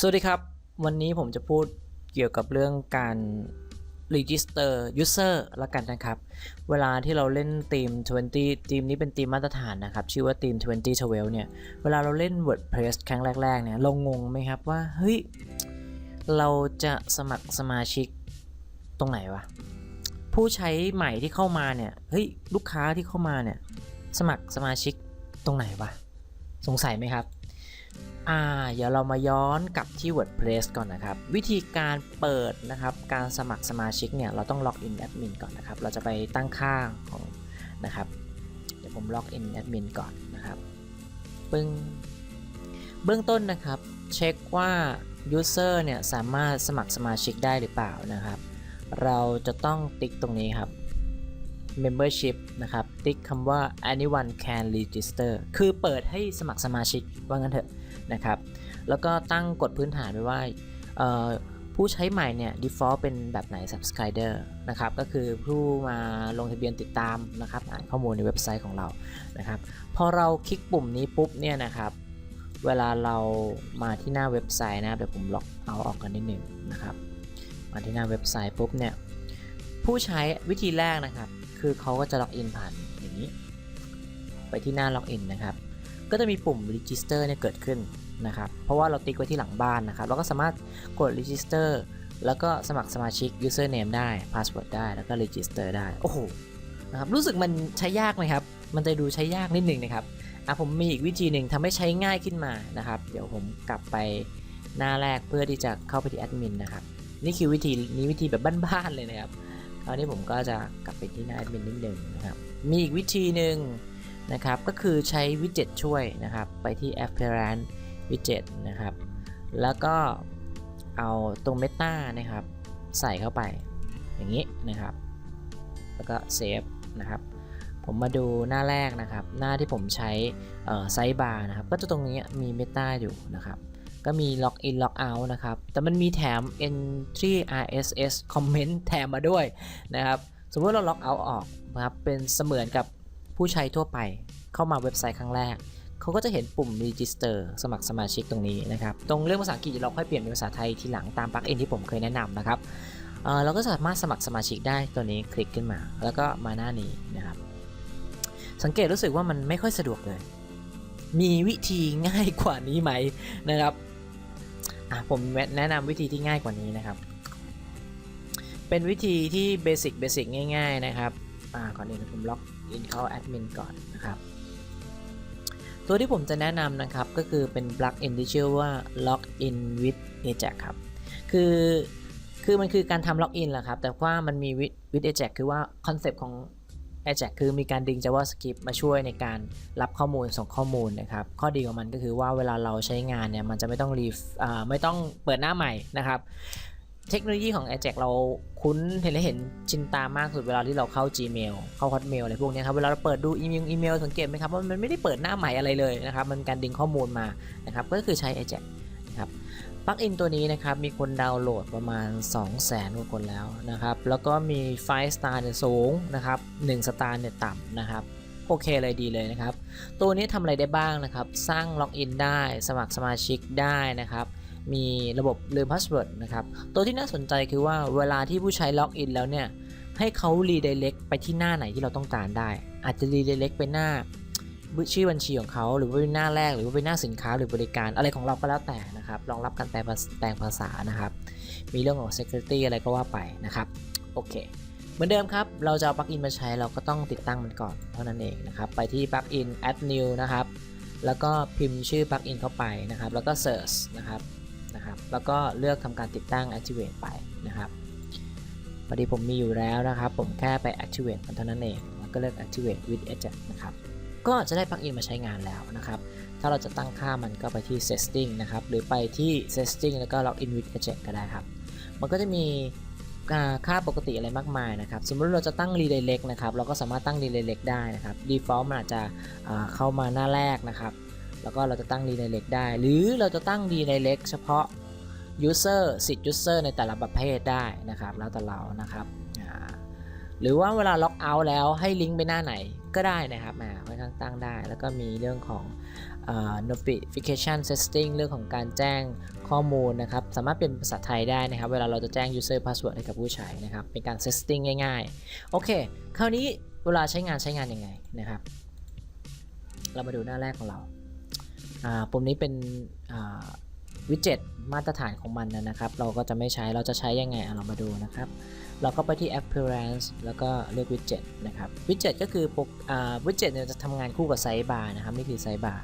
สวัสดีครับ วันนี้ผมจะพูดเกี่ยวกับเรื่องการ register user ละกันนะครับ เวลาที่เราเล่นทีม 20 ทีมนี้เป็นทีมมาตรฐานนะครับ ชื่อว่าทีม 2012 เนี่ย เวลาเราเล่น WordPress ครั้งแรก ๆ เนี่ย เรางงไหมครับว่า เฮ้ย เราจะสมัครสมาชิกตรงไหนวะ ผู้ใช้ใหม่ที่เข้ามาเนี่ย เฮ้ย ลูกค้าที่เข้ามาเนี่ย สมัครสมาชิกตรงไหนวะ สงสัยไหมครับ อ่าเดี๋ยวเรามาย้อนกลับที่ WordPress ก่อนนะครับ วิธีการเปิดนะครับ การสมัครสมาชิกเนี่ยเราต้องล็อกอินแอดมินก่อนนะครับ เราจะไปตั้งค่าของนะครับ เดี๋ยวผมล็อกอินแอดมินก่อนนะครับปึ้งเบื้องต้นนะครับ เช็คว่า User เนี่ยสามารถสมัครสมาชิกได้หรือเปล่านะครับ เราจะต้องติ๊กตรงนี้ครับ membership นะครับ ติ๊กคำว่า anyone can register คือเปิดให้สมัครสมาชิกว่างั้นเถอะ นะครับ แล้วก็ตั้งกฎพื้นฐานไว้ว่าผู้ใช้ใหม่เนี่ย default เป็นแบบไหน subscriber นะครับ ก็คือผู้มาลงทะเบียนติดตามนะครับ อ่านข้อมูลในเว็บไซต์ของเรานะครับ พอเราคลิกปุ่มนี้ปุ๊บเนี่ยนะครับ เวลาเรามาที่หน้าเว็บไซต์นะเดี๋ยวผมล็อกเอาออกกันนิดหนึ่งนะครับ มาที่หน้าเว็บไซต์ปุ๊บเนี่ย ผู้ใช้วิธีแรกนะครับ คือเขาก็จะล็อกอินผ่านอย่างนี้ ไปที่หน้าล็อกอินนะครับ ก็จะมีปุ่ม register เนี่ยเกิดขึ้นนะครับเพราะว่าเราติ๊กไว้ที่หลังบ้านนะครับเราก็สามารถกด register แล้วก็สมัครสมาชิก username ได้ password ได้แล้วก็ register ได้โอ้โหนะครับรู้สึกมันใช้ยากไหมครับ มันจะดูใช้ยากนิดหนึ่งนะครับอะผมมีอีกวิธีหนึ่งทำให้ใช้ง่ายขึ้นมานะครับ เดี๋ยวผมกลับไปหน้าแรกเพื่อที่จะเข้าไปที่แอดมินนะครับนี่คือวิธีนี้วิธีแบบบ้านๆเลยนะครับคราวนี้ผมก็จะกลับไปที่หน้าแอดมินนิดหนึ่งนะครับมีอีกวิธีหนึ่ง นะครับ ก็คือใช้วิดเจ็ตช่วยนะครับ ไปที่ Appearance Widget นะครับ แล้วก็เอาตรง Meta นะครับ ใส่เข้าไปอย่างนี้นะครับ แล้วก็เซฟนะครับ ผมมาดูหน้าแรกนะครับ หน้าที่ผมใช้ไซส์บาร์นะครับ ก็จะตรงนี้มี Meta อยู่นะครับก็มี Log in Log out นะครับ แต่มันมีแถม entry RSS comment แถมมาด้วยนะครับ สมมติเรา Log out ออกนะครับ เป็นเสมือนกับ ผู้ใช้ทั่วไปเข้ามาเว็บไซต์ครั้งแรก เขาก็จะเห็นปุ่ม register สมัครสมาชิกตรงนี้นะครับ ตรงเรื่องภาษาอังกฤษเราค่อยเปลี่ยนเป็นภาษาไทยทีหลังตามปลั๊กอินที่ผมเคยแนะนำนะครับเเราก็สามารถสมัครสมาชิกได้ตัวนี้คลิกขึ้นมา แล้วก็มาหน้านี้นะครับ สังเกตรู้สึกว่ามันไม่ค่อยสะดวกเลย มีวิธีง่ายกว่านี้ไหมนะครับผมแนะนำวิธีที่ง่ายกว่านี้นะครับ เป็นวิธีที่เบสิกเบสิกง่าย ๆ นะครับ ก่อนอื่นผมล็อกอินเข้าแอดมินก่อนนะครับ ตัวที่ผมจะแนะนำนะครับก็คือเป็นปลั๊กอินที่ชื่อว่า Login with Ajax ครับ คือคือมันคือการทำล็อกอินแหละครับ แต่ว่ามันมี with with Ajax คือว่าคอนเซปต์ของ Ajax คือมีการดึง JavaScript มาช่วยในการรับข้อมูลส่งข้อมูลนะครับ ข้อดีของมันก็คือว่าเวลาเราใช้งานเนี่ยมันจะไม่ต้องรีอ่าไม่ต้องเปิดหน้าใหม่นะครับ เทคโนโลยีของ Ajax เราคุ้นเห็นและเห็นชินตามากสุดเวลาที่เราเข้า Gmail เข้า Hotmail อะไรพวกนี้ครับ เวลาเราเปิดดูอีเมลอีเมลสังเกตไหมครับว่ามันไม่ได้เปิดหน้าใหม่อะไรเลยนะครับ มันการดึงข้อมูลมานะครับ ก็คือใช้ Ajax นะครับปลั๊กอินตัวนี้นะครับ มีคนดาวน์โหลดประมาณ 200,000กว่าคนแล้วนะครับ แล้วก็มี5 star เนี่ยสูงนะครับ1 star เนี่ยต่ำนะครับโอเคเลยดีเลยนะครับ ตัวนี้ทำอะไรได้บ้างนะครับ สร้างล็อกอินได้ สมัครสมาชิกได้นะครับ มีระบบลืมพาสเวิร์ดนะครับ ตัวที่น่าสนใจคือว่าเวลาที่ผู้ใช้ล็อกอินแล้วเนี่ย ให้เขารีเดเล็กไปที่หน้าไหนที่เราต้องการได้ อาจจะรีเดเล็กไปหน้าชื่อบัญชีของเขาหรือว่าเป็นหน้าแรกหรือว่าเป็นหน้าสินค้าหรือบริการอะไรของเราก็แล้วแต่นะครับรองรับการแปลภาษแปลงภาษานะครับ มีเรื่องของ security อะไรก็ว่าไปนะครับ โอเค เหมือนเดิมครับ เราจะเอาปลั๊กอินมาใช้เราก็ต้องติดตั้งมันก่อนเท่านั้นเองนะครับ ไปที่ปลั๊กอิน add new นะครับ แล้วก็พิมพ์ชื่อปลั๊กอินเข้าไปนะครับ แล้วก็ search นะครับ แล้วก็เลือกทำการติดตั้ง activate ไปนะครับพอดีผมมีอยู่แล้วนะครับ ผมแค่ไป activate มันเท่านั้นเองแล้วก็เลือก activate with agent นะครับก็จะได้ปลั๊กอินมาใช้งานแล้วนะครับ ถ้าเราจะตั้งค่ามันก็ไปที่ setting นะครับ หรือไปที่ setting แล้วก็ login with agent ก็ได้ครับ มันก็จะมีค่าปกติอะไรมากมายนะครับ สมมติเราจะตั้ง redirect นะครับ เราก็สามารถตั้ง redirect ได้นะครับ default มันอาจจะเข้ามาหน้าแรกนะครับ แล้วก็เราจะตั้ง redirect ได้ หรือเราจะตั้ง redirect เฉพาะ user สิทธิ์ user ในแต่ละประเภทได้นะครับ แล้วแต่เรานะครับหรือว่าเวลาล็อกเอาท์แล้วให้ลิงก์ไปหน้าไหนก็ได้นะครับมาค่อนข้างตั้งได้ แล้วก็มีเรื่องของอ notification setting เรื่องของการแจ้งข้อมูลนะครับ สามารถเป็นภาษาไทยได้นะครับ เวลาเราจะแจ้ง user password ให้กับผู้ใช้นะครับ เป็นการ setting ง่ายๆ โอเค คราวนี้เวลาใช้งานใช้งานยังไงนะครับ เรามาดูหน้าแรกของเรา ปุ่มนี้เป็น วิดเจ็ตมาตรฐานของมันนะครับ เราก็จะไม่ใช้เราจะใช้ยังไงเรามาดูนะครับ เราก็ไปที่ appearance แล้วก็เลือก widget นะครับ widget ก็คือปกอ่า widget เนี่ยจะทำงานคู่กับไซบาร์นะครับนี่คือไซบาร์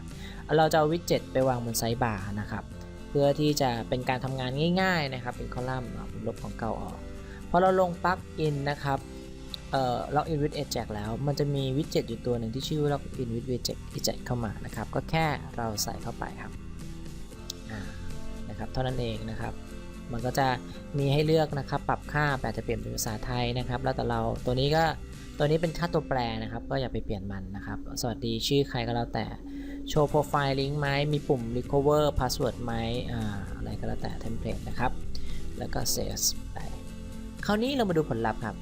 เราจะเอา widget ไปวางบนไซบาร์นะครับเพื่อที่จะเป็นการทำงานง่ายๆนะครับเป็นคอลัมน์ลบของเก่าออกพอเราลงปลั๊กอินนะครับเอ่อ login with Ajax แล้ว มันจะมี widget อยู่ตัวหนึ่งที่ชื่อ login with Ajax Ajax เข้ามานะครับ ก็แค่เราใส่เข้าไปครับอ่า นะครับเท่านั้นเองนะครับ มันก็จะมีให้เลือกนะครับ ปรับค่าแต่จะเปลี่ยนเป็นภาษาไทยนะครับ แล้วแต่เราตัวนี้ก็ตัวนี้เป็นค่าตัวแปรนะครับ ก็อย่าไปเปลี่ยนมันนะครับ สวัสดีชื่อใครก็แล้วแต่โชว์โปรไฟล์ลิงก์ไหมมีปุ่ม recover password ไหมอ่าอะไรก็แล้วแต่ template นะครับ แล้วก็ save ไปคราวนี้เรามาดูผลลัพธ์ครับ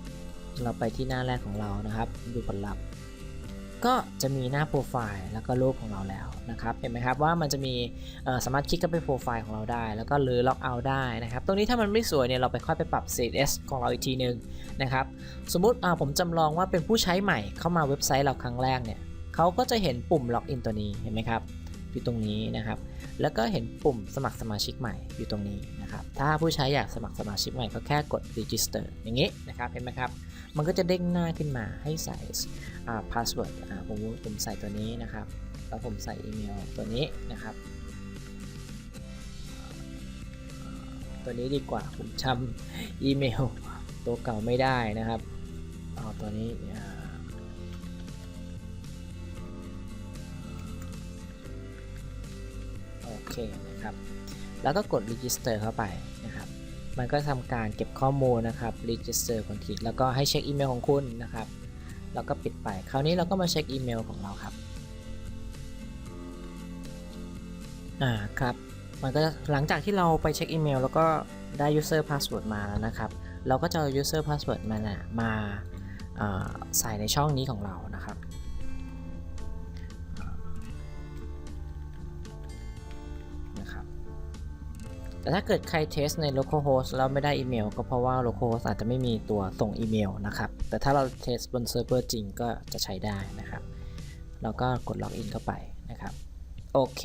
เราไปที่หน้าแรกของเรานะครับ ดูผลลัพธ์ ก็จะมีหน้าโปรไฟล์แล้วก็รูปของเราแล้วนะครับเห็นไหมครับว่ามันจะมีสามารถคลิกเข้าไปโปรไฟล์ของเราได้ แล้วก็หรือล็อกเอาท์ได้นะครับตรงนี้ถ้ามันไม่สวยเนี่ยเราไปค่อยไปปรับ CSS ของเราอีกทีนึงนะครับสมมุติอ่าผมจำลองว่าเป็นผู้ใช้ใหม่เข้ามาเว็บไซต์เราครั้งแรกเนี่ยเขาก็จะเห็นปุ่มล็อกอินตัวนี้เห็นไหมครับอยู่ตรงนี้นะครับ แล้วก็เห็นปุ่มสมัครสมาชิกใหม่อยู่ตรงนี้นะครับ ถ้าผู้ใช้อยากสมัครสมาชิกใหม่ก็แค่กด register อย่างนี้นะครับ เห็นไหมครับ มันก็จะเด้งหน้าขึ้นมาให้ใส่อ่า password ผมผมใส่ตัวนี้นะครับ แล้วผมใส่อีเมลตัวนี้นะครับ ตัวนี้ดีกว่าผมจำอีเมลตัวเก่าไม่ได้นะครับเอาตัวนี้โอเคนะครับ แล้วก็กด register เข้าไปนะครับ มันก็ทำการเก็บข้อมูลนะครับ register คนทีแล้วก็ให้เช็คอีเมลของคุณนะครับ แล้วก็ปิดไป คราวนี้เราก็มาเช็คอีเมลของเราครับ อ่าครับ มันก็หลังจากที่เราไปเช็คอีเมล แล้วก็ได้ user password มาแล้วนะครับ เราก็จะเอา user password มานะมาอาใส่ในช่องนี้ของเรานะครับ แต่ถ้าเกิดใครเทสใน localhost แล้วไม่ได้อีเมล ก็เพราะว่า localhost อาจจะไม่มีตัวส่งอีเมลนะครับ แต่ถ้าเราเทสบนเซิร์ฟเวอร์จริงก็จะใช้ได้นะครับเราก็กดล็อกอินเข้าไปนะครับ โอเค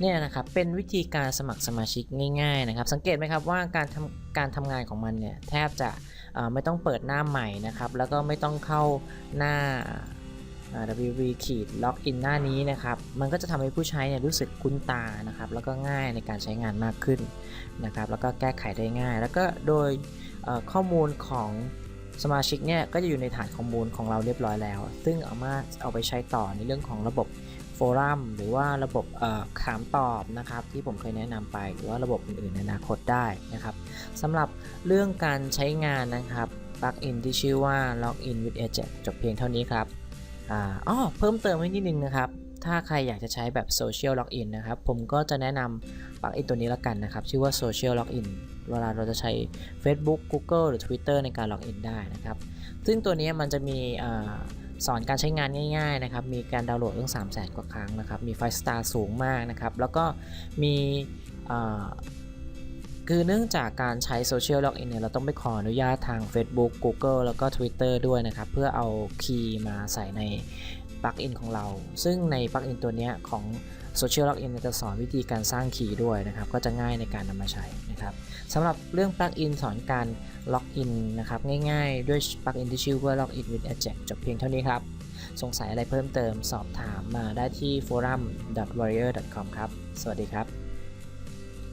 เนี่ยนะครับเป็นวิธีการสมัครสมาชิกง่ายๆนะครับ สังเกตไหมครับว่าการทำการทำงานของมันเนี่ยแทบจะไม่ต้องเปิดหน้าใหม่นะครับ แล้วก็ไม่ต้องเข้าหน้า wv ขีดล็อกอินหน้านี้นะครับ มันก็จะทำให้ผู้ใช้เนี่ยรู้สึกคุ้นตานะครับ แล้วก็ง่ายในการใช้งานมากขึ้นนะครับ แล้วก็แก้ไขได้ง่าย แล้วก็โดยข้อมูลของสมาชิกเนี่ยก็จะอยู่ในฐานข้อมูลของเราเรียบร้อยแล้ว ซึ่งเอามาเอาไปใช้ต่อในเรื่องของระบบโฟรัมหรือว่าระบบถามตอบนะครับที่ผมเคยแนะนำไป หรือว่าระบบอื่นๆในอนาคตได้นะครับสำหรับเรื่องการใช้งานนะครับปลั๊กอินที่ชื่อว่า Login with Ajax จบเพียงเท่านี้ครับ อ่าอ๋อเพิ่มเติมไว้นิดนึงนะครับ ถ้าใครอยากจะใช้แบบ Social Login นะครับ ผมก็จะแนะนำปลั๊กอินตัวนี้ละกันนะครับ ชื่อว่า Social Login เวลาเราจะใช้ Facebook Google หรือ Twitter ในการล็อกอินได้นะครับ ซึ่งตัวนี้มันจะมีอ่าสอนการใช้งานง่ายๆนะครับ มีการดาวน์โหลดตั้ง3 0 0แสนกว่าครั้งนะครับ มีไฟสตาร์สูงมากนะครับ แล้วก็มีอ่า คือเนื่องจากการใช้โซเชียลล็อกอินเนี่ยเราต้องไปขออนุญาตทาง Facebook Google แล้วก็ Twitter ด้วยนะครับ เพื่อเอาคีย์มาใส่ในปลั๊กอินของเรา ซึ่งในปลั๊กอินตัวนี้ของ Social Login เนี่ยจะสอนวิธีการสร้างคีย์ด้วยนะครับ ก็จะง่ายในการนำมาใช้นะครับสำหรับเรื่องปลั๊กอินสอนการล็อกอินนะครับ ง่ายๆ ด้วยปลั๊กอินที่ชื่อว่า Login with Ajax จบเพียงเท่านี้ครับ สงสัยอะไรเพิ่มเติมสอบถามมาได้ที่ forum.warrior.com ครับ สวัสดีครับ